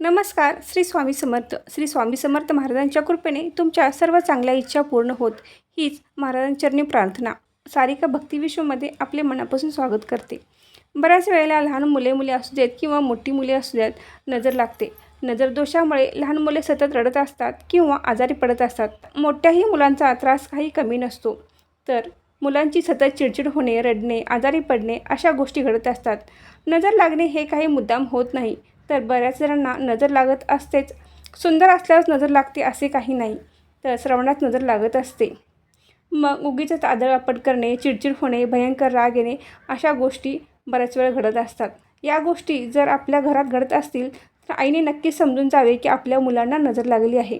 नमस्कार श्री स्वामी समर्थ. श्री स्वामी समर्थ महाराजांच्या कृपेने तुमच्या सर्व चांगल्या इच्छा पूर्ण होत. हीच महाराजांचरणी प्रार्थना. सारिका भक्ती विश्वमध्ये आपले मनापासून स्वागत करते. बऱ्याच वेळेला लहान मुले मुले असू देत किंवा मोठी मुले असू देत नजर लागते. नजर दोषामुळे लहान मुले सतत रडत असतात किंवा आजारी पडत असतात. मोठ्याही मुलांचा त्रास काही कमी नसतो. तर मुलांची सतत चिडचिड होणे रडणे आजारी पडणे अशा गोष्टी घडत असतात. नजर लागणे हे काही मुद्दाम होत नाही. तर बऱ्याच जणांना नजर लागत असतेच. सुंदर असल्यावर नजर लागते असे काही नाही तर श्रवणात नजर लागत असते. मग उगीच आदळआपट करणे चिडचिड होणे भयंकर राग येणे अशा गोष्टी बऱ्याच वेळ घडत असतात. या गोष्टी जर आपल्या घरात घडत असतील तर आईने नक्कीच समजून जावे की आपल्या मुलांना नजर लागली आहे.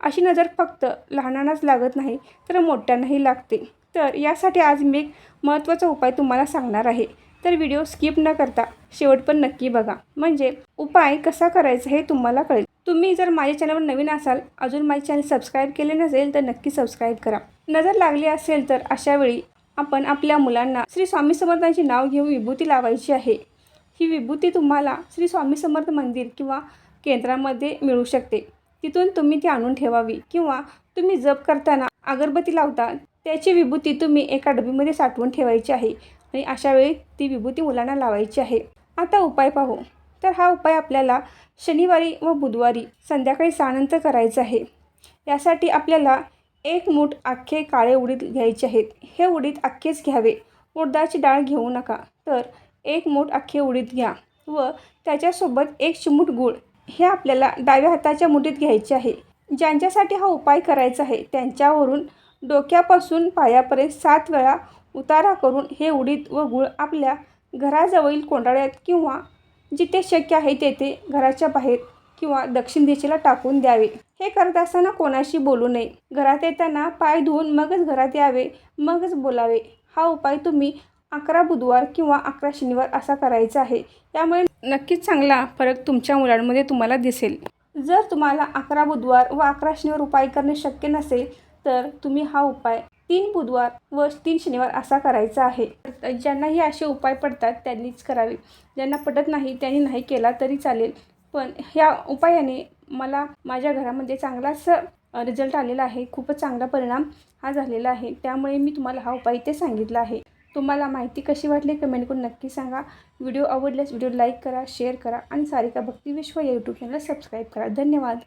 अशी नजर फक्त लहानांनाच लागत नाही तर मोठ्यांनाही लागते. तर यासाठी आज मी एक महत्त्वाचा उपाय तुम्हाला सांगणार आहे. तर व्हिडिओ स्किप न करता शेवट पण नक्की बघा. म्हणजे उपाय कसा करायचा हे तुम्हाला कळेल. तुम्ही जर माझ्या चॅनलवर नवीन असाल अजून माझे चॅनल सबस्क्राईब केले नसेल तर नक्की सबस्क्राईब करा. नजर लागली असेल तर अशा वेळी आपण आपल्या मुलांना श्री स्वामी समर्थांचे नाव घेऊन विभूती लावायची आहे. ही विभूती तुम्हाला श्री स्वामी समर्थ मंदिर किंवा केंद्रामध्ये मिळू शकते. तिथून तुम्ही ती आणून ठेवावी किंवा तुम्ही जप करताना अगरबत्ती लावता त्याची विभूती तुम्ही एका डबीमध्ये साठवून ठेवायची आहे. आणि अशा वेळी ती विभूती मुलांना लावायची आहे. आता उपाय पाहू. तर हा उपाय आपल्याला शनिवारी व बुधवारी संध्याकाळी सहानंतर करायचा आहे. यासाठी आपल्याला एक मूठ अख्खे काळे उडीद घ्यायचे आहेत. हे उडीद अख्खेच घ्यावे. उडदाची डाळ घेऊ नका. तर एक मूठ अख्खे उडीद घ्या व त्याच्यासोबत एक चिमूट गूळ हे आपल्याला डाव्या हाताच्या मुठीत घ्यायचे आहे. ज्यांच्यासाठी हा उपाय करायचा आहे त्यांच्यावरून डोक्यापासून पायापर्यंत सात वेळा उतारा करून हे उडीद व गूळ आपल्या घराजवळील कोंडाळ्यात किंवा जिथे शक्य आहे तेथे घराच्या बाहेर किंवा दक्षिण दिशेला टाकून द्यावे. हे करत असताना कोणाशी बोलू नये. घरात येताना पाय धुवून मगच घरात यावे मगच बोलावे. हा उपाय तुम्ही अकरा बुधवार किंवा अकरा शनिवार असा करायचा आहे. त्यामुळे नक्कीच चांगला फरक तुमच्या मुलांमध्ये तुम्हाला दिसेल. जर तुम्हाला अकरा बुधवार व अकरा शनिवार उपाय करणे शक्य नसेल तर तुम्ही हा उपाय तीन बुधवार व तीन शनिवार असा करायचा आहे. ज्यांनाही असे उपाय पडतात त्यांनीच करावे. ज्यांना पटत नाही त्यांनी नाही केला तरी चालेल. पण ह्या उपायाने मला माझ्या घरामध्ये चांगलाच रिझल्ट आलेला आहे. खूपच चांगला परिणाम हा झालेला आहे. त्यामुळे मी तुम्हाला हा उपाय इथे सांगितला आहे. तुम्हाला माहिती कशी वाटली कमेंट करून नक्की सांगा. व्हिडिओ आवडल्यास व्हिडिओ लाईक करा शेअर करा आणि सारिका भक्ती विश्व या यूट्यूब चॅनल सबस्क्राईब करा. धन्यवाद.